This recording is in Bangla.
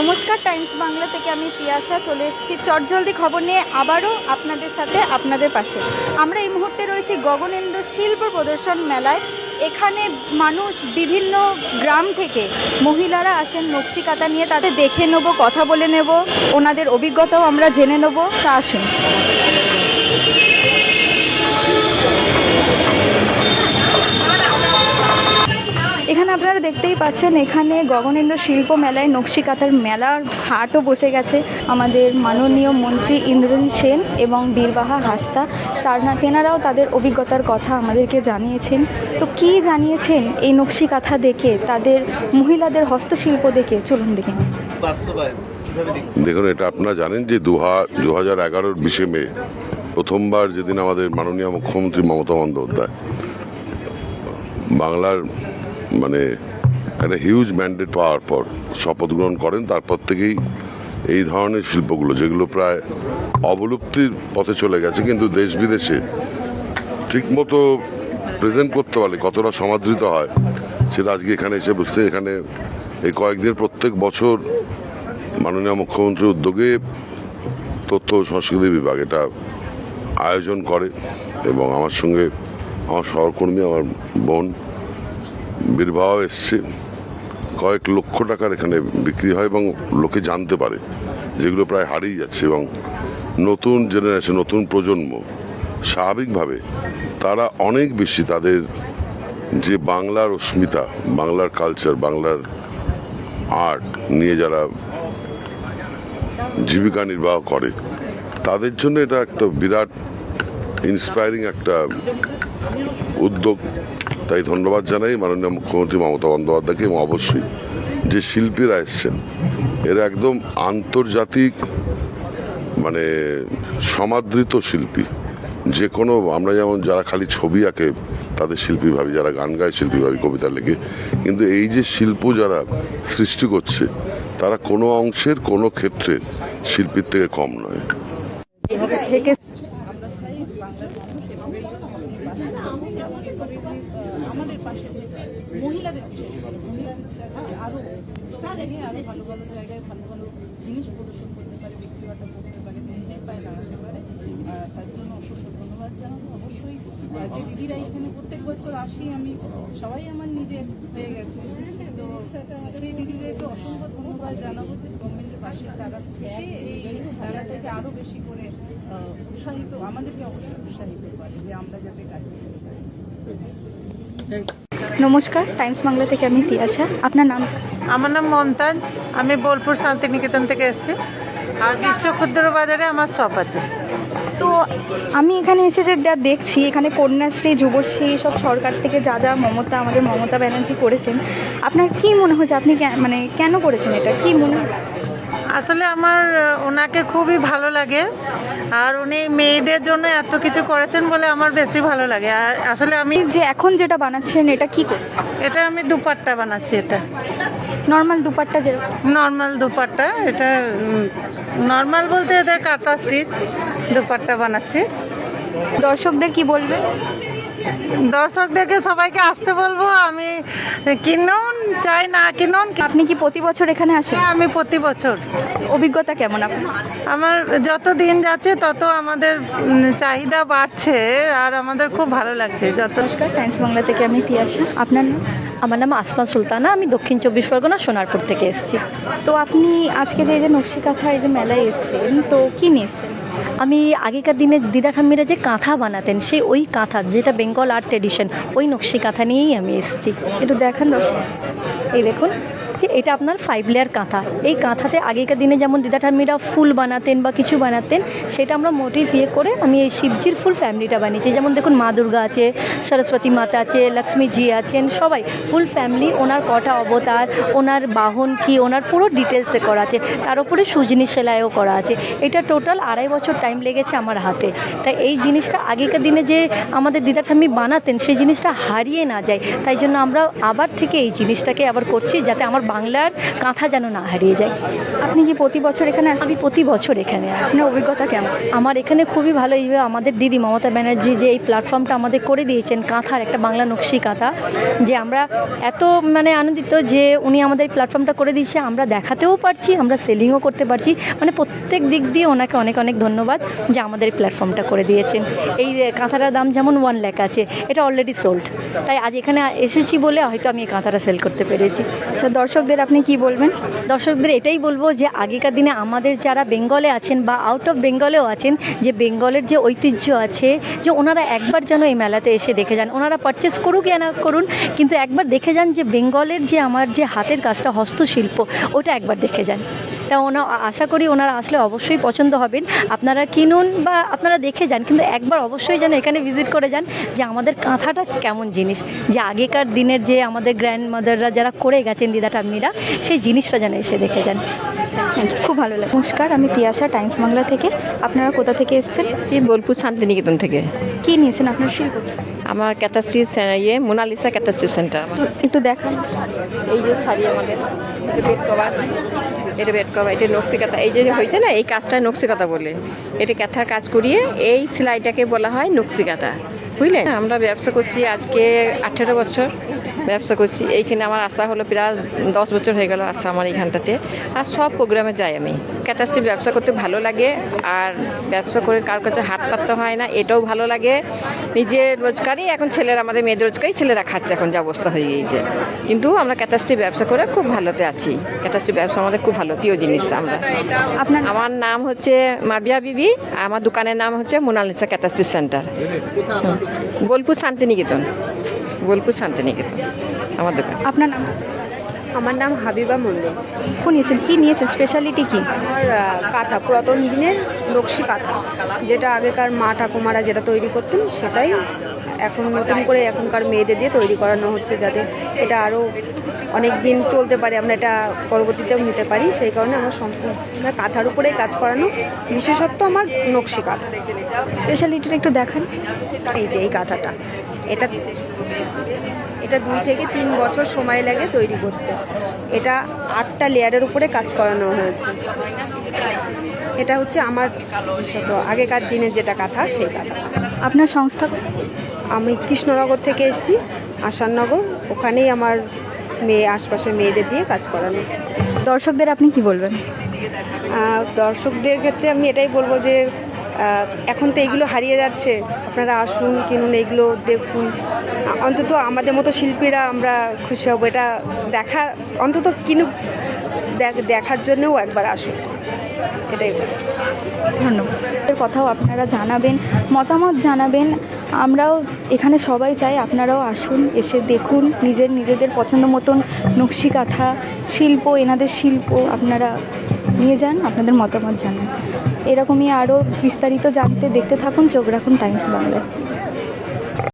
নমস্কার, টাইমস বাংলা থেকে আমি তিয়াশা চলে এসেছি। চটজলদি খবর নিয়ে আবারও আপনাদের সাথে, আপনাদের পাশে। আমরা এই মুহূর্তে রয়েছি গগনেন্দ্র শিল্প প্রদর্শন মেলায়। এখানে মানুষ বিভিন্ন গ্রাম থেকে মহিলারা আসেন নকশি কাতা নিয়ে। তাদের দেখে নেব, কথা বলে নেব। ওনাদের অভিজ্ঞতাও আমরা জেনে নেব। তা আসুন। দেখতেই পাচ্ছেন এখানে গগনেন্দ্র শিল্প মেলায় নকশি কাতার মেলার হাটও বসে গেছে। আমাদের মাননীয় মন্ত্রী ইন্দ্রনীল সেন এবং বীরবাহা হাসদা তার না তেনারাও তাদের অভিজ্ঞতার কথা আমাদেরকে জানিয়েছেন। তো কি জানিয়েছেন এই নকশি কাঁথা দেখে তাদের মহিলাদের হস্তশিল্প দেখে? চলুন দেখে দেখুন এটা আপনারা জানেন যে দু দু হাজার এগারোর বিশে মে প্রথমবার যেদিন আমাদের মাননীয় মুখ্যমন্ত্রী মমতা বন্দ্যোপাধ্যায় বাংলার মানে একটা হিউজ ম্যান্ডেট পাওয়ার পর শপথ গ্রহণ করেন, তারপর থেকেই এই ধরনের শিল্পগুলো, যেগুলো প্রায় অবলুপ্তির পথে চলে গেছে, কিন্তু দেশ বিদেশে ঠিকমতো প্রেজেন্ট করতে পারলে, কতটা সমাদৃত হয়, সেটা আজকে এখানে এসে বুঝতে এখানে এই কয়েকদিন প্রত্যেক বছর মাননীয় মুখ্যমন্ত্রীর উদ্যোগে তথ্য সংস্কৃতি বিভাগ এটা আয়োজন করে, এবং আমার সঙ্গে আমার সহকর্মী, আমার বোন বীরবাহ এসছে। কয়েক লক্ষ টাকার এখানে বিক্রি হয় এবং লোকে জানতে পারে যেগুলো প্রায় হারিয়ে যাচ্ছে এবং নতুন জেনারেশন নতুন প্রজন্ম, স্বাভাবিকভাবে তারা অনেক বেশি তাদের যে বাংলার অস্মিতা বাংলার কালচার বাংলার আর্ট নিয়ে যারা জীবিকা নির্বাহ করে, তাদের জন্য এটা একটা বিরাট ইন্সপায়ারিং একটা উদ্যোগ। তাই ধন্যবাদ জানাই মাননীয় মুখ্যমন্ত্রী মমতা বন্দ্যোপাধ্যায়কে এবং অবশ্যই যে শিল্পীরা এসছেন, এরা একদম আন্তর্জাতিক মানে সমাদৃত শিল্পী। যে কোনো আমরা যেমন যারা খালি ছবি আঁকে, তাদের শিল্পী ভাবি, যারা গান গায়, শিল্পী ভাবি, কবিতা লেখে। কিন্তু এই যে শিল্প যারা সৃষ্টি করছে, তারা কোনো অংশের কোনো ক্ষেত্রে শিল্পীর থেকে কম নয়। আমাদের পাশে মহিলাদের বিশেষ করে মহিলাদের আরও আরও ভালো ভালো জায়গায় ভালো ভালো জিনিস প্রদর্শন করতে পারে বিক্রিবাটা করতে পারে, নিজের পায়ে দাঁড়াতে পারে। তার জন্য অসংখ্য ধন্যবাদ জানাব। অবশ্যই যে দিদিরা এখানে প্রত্যেক বছর আসি, আমি সবাই আমার নিজের হয়ে গেছে। তো সেই দিদিদেরকে অসংখ্য ধন্যবাদ জানাব যে পাশে তারা এই তারা থেকে আরও বেশি করে উৎসাহিত আমাদেরকে অবশ্যই উৎসাহিত করে যে আমরা যাতে কাজ করতে পারি নমস্কার টাইমস বাংলা থেকে আমি তিয়াশা। আপনার নাম? আমার নাম মমতাজ। আমি বোলপুর শান্তিনিকেতন থেকে এসেছি। আর বিশ্ব ক্ষুদ্র বাজারে আমার শপ আছে। তো আমি এখানে এসে যে যা দেখছি এখানে কন্যাশ্রী যুবশ্রী সব সরকার থেকে যা যা মমতা আমাদের মমতা ব্যানার্জি করেছেন আপনার কি মনে হচ্ছে আপনি মানে কেন করেছেন এটা? কি মনে হচ্ছে আসলে আমার ওনাকে খুবই ভালো লাগে। আর উনি মেয়েদের জন্য এত কিছু করেছেন বলে আমার বেশি ভালো লাগে। আর আসলে আমি যে এখন যেটা বানাচ্ছেন এটা কি করছেন? এটা আমি দুপাট্টা বানাচ্ছি এটা। নর্মাল দুপাট্টা যেরকম। নর্মাল দুপাট্টা এটা নর্মাল বলতে এটা কাটা স্টিচ দুপাট্টা বানাচ্ছি। দর্শকদের কি বলবেন? দর্শকদেরকে সবাইকে আসতে বলব আমি কিনুন চাই না কিনুন। আপনি কি প্রতি বছর এখানে আসেন? আমি প্রতি বছর। অভিজ্ঞতা কেমন আপনার? আমার যত দিন যাচ্ছে তত আমাদের চাহিদা বাড়ছে আর আমাদের খুব ভালো লাগছে। যত নমস্কার টাইমস বাংলা থেকে আমি তিয়াশা। আপনার নাম? আমার নাম আসমা সুলতানা আমি দক্ষিণ চব্বিশ পরগনা সোনারপুর থেকে এসেছি। তো আপনি আজকে যে এই যে নকশি কাঁথা এই যে মেলায় এসেছেন তো কি নিয়েছেন এসেছেন? আমি আগেকার দিনে দিদা ঠাম্মিরা যে কাঁথা বানাতেন সেই ওই কাঁথা যেটা বেঙ্গল আর্ট ট্রেডিশন ওই নকশি কাঁথা নিয়েই আমি এসেছি। একটু দেখান দর্শক। এই দেখুন এটা আপনার ফাইভ লেয়ার কাঁথা। এই কাঁথাতে আগেকার দিনে যেমন দিদা ঠাম্মিরা ফুল বানাতেন বা কিছু বানাতেন, সেটা আমরা মোটিভ ইয়ে করে আমি এই শিবজির ফুল ফ্যামিলিটা বানিয়েছি। যেমন দেখুন মা দুর্গা আছে, সরস্বতী মাতা আছে লক্ষ্মীজি আছেন, সবাই ফুল ফ্যামিলি, ওনার কটা অবতার, ওনার বাহন কি, ওনার পুরো ডিটেলসে করা আছে। তার উপরে সুজিনি সেলাইও করা আছে। এটা টোটাল আড়াই বছর টাইম লেগেছে আমার হাতে। তাই এই জিনিসটা আগেকার দিনে যে আমাদের দিদা ঠাম্মি বানাতেন, সেই জিনিসটা হারিয়ে না যায়। তাই জন্য আমরা আবার থেকে এই জিনিসটাকে আবার করছি, যাতে আমার বাংলার কাঁথা যেন না হারিয়ে যায়। আপনি কি প্রতি বছর এখানে আমি প্রতি বছর এখানে আপনার অভিজ্ঞতা কেমন? আমার এখানে খুবই ভালো। এইভাবে আমাদের দিদি মমতা ব্যানার্জি যে এই প্ল্যাটফর্মটা আমাদের করে দিয়েছেন কাঁথার একটা বাংলা নকশি কাঁথা যে আমরা এত মানে আনন্দিত যে উনি আমাদের এই প্ল্যাটফর্মটা করে দিয়েছে আমরা দেখাতেও পারছি আমরা সেলিংও করতে পারছি। মানে প্রত্যেক দিক দিয়ে ওনাকে অনেক অনেক ধন্যবাদ যে আমাদের এই প্ল্যাটফর্মটা করে দিয়েছেন। এই কাঁথাটার দাম যেমন ওয়ান ল্যাক আছে এটা অলরেডি সোল্ড তাই আজ এখানে এসেছি বলে হয়তো আমি এই কাঁথাটা সেল করতে পেরেছি। আচ্ছা দর্শকদের আপনি কি বলবেন? দর্শকদের এটাই বলব যে আগেকার দিনে আমাদের যারা বেঙ্গলে আছেন বা আউট অফ বেঙ্গলেও আছেন, যে বেঙ্গলের যে ঐতিহ্য আছে, যে ওনারা একবার যেন এই মেলাতে এসে দেখে যান। ওনারা পারচেস করুক ইয়া না করুন, কিন্তু একবার দেখে যান যে বেঙ্গলের যে আমার যে হাতের কাজটা হস্তশিল্প, ওটা একবার দেখে যান। তা ওনা আশা করি ওনারা আসলে অবশ্যই পছন্দ হবেন। আপনারা কিনুন বা আপনারা দেখে যান কিন্তু একবার অবশ্যই যেন এখানে ভিজিট করে যান যে আমাদের কাঁথাটা কেমন জিনিস। যে আগেকার দিনের যে আমাদের গ্র্যান্ড মাদাররা যারা করে গেছেন দিদা ঠাম্মিরা সেই জিনিসটা যেন এসে দেখে যান। থ্যাংক ইউ খুব ভালো লাগে নমস্কার আমি তিয়াশা টাইমস বাংলা থেকে। আপনারা কোথা থেকে এসেছেন? এসছি বোলপুর শান্তিনিকেতন থেকে। কি নিয়েছেন আপনার শিল্প? আমার ক্যাথাস্ট্রি ইয়ে মোনালিসা ক্যাথাস্ট্রি সেন্টার একটু দেখান। এই যে শাড়ি আমাদের, এটা বেড কভার এটা বেড কভার এটা নকশিকাতা। এই যে হয়েছে না, এই কাজটা নকশিকাতা বলে। এটা ক্যাথার কাজ করিয়ে এই সেলাইটাকে বলা হয় নকশিকাতা। বুঝলেন? আমরা ব্যবসা করছি আজকে আঠেরো বছর ব্যবসা করছি। এইখানে আমার আশা হলো প্রায় দশ বছর হয়ে গেল আসা আমার এইখানটাতে। আর সব প্রোগ্রামে যাই আমি। ক্যাটাসি ব্যবসা করতে ভালো লাগে, আর ব্যবসা করে কার কাছে হাত পাততে হয় না, এটাও ভালো লাগে। নিজের রোজগারই এখন ছেলেরা আমাদের মেয়েদের রোজগারই ছেলেরা খাচ্ছে এখন যা অবস্থা হয়ে গিয়েছে। কিন্তু আমরা ক্যাটাস্ট্রি ব্যবসা করে খুব ভালোতে আছি। ক্যাটাস্ট্রি ব্যবসা আমাদের খুব ভালো প্রিয় জিনিস আমরা। আপনার আমার নাম হচ্ছে মাবিয়া বিবি আমার দোকানের নাম হচ্ছে মোনালিসা ক্যাটাস্ট্রি সেন্টার বোলপুর শান্তিনিকেতন। বোলপুর শান্তিনিকেতন আমার দোকান। আপনার নাম? আমার নাম হাবিবা মন্ডল কোন নিয়েছেন? কী নিয়েছেন? স্পেশালিটি কী? আমার কাঁথা। পুরাতন দিনের নকশি কাঁথা যেটা আগেকার মা ঠাকুমারা যেটা তৈরি করতেন সেটাই এখন নতুন করে এখনকার মেয়েদের দিয়ে তৈরি করানো হচ্ছে যাতে এটা আরও অনেক দিন চলতে পারে আমরা এটা পরবর্তীতেও নিতে পারি। সেই কারণে আমার সম্পূর্ণ কাঁথার উপরেই কাজ করানো বিশেষত্ব আমার নকশি কাঁথা স্পেশালিটিটা একটু দেখান। এই যে এই কাঁথাটা এটা এটা দুই থেকে তিন বছর সময় লাগে তৈরি করতে। এটা আটটা লেয়ারের উপরে কাজ করানো হয়েছে। এটা হচ্ছে আমার আগেকার দিনে যেটা কাঁথা সেই কাঁথা। আপনার সংস্থা আমি কৃষ্ণনগর থেকে এসেছি আসাননগর। ওখানেই আমার মেয়ে আশপাশের মেয়েদের দিয়ে কাজ করানো। দর্শকদের আপনি কি বলবেন? দর্শকদের ক্ষেত্রে আমি এটাই বলব যে এখন তো এগুলো হারিয়ে যাচ্ছে। আপনারা আসুন কিনুন এগুলো দেখুন। অন্তত আমাদের মতো শিল্পীরা আমরা খুশি হব। এটা দেখা অন্তত কিনুক দেখ- দেখার জন্যও একবার আসুন। এটাই ধন্যবাদ। কথাও আপনারা জানাবেন, মতামত জানাবেন। আমরাও এখানে সবাই চাই আপনারাও আসুন, এসে দেখুন, নিজের নিজেদের পছন্দ মতন নকশি কাঁথা, শিল্প, এনাদের শিল্প আপনারা নিয়ে যান, আপনাদের মতামত জানান। এরকমই আরও বিস্তারিত জানতে দেখতে থাকুন, চোখ রাখুন টাইমস বাংলায়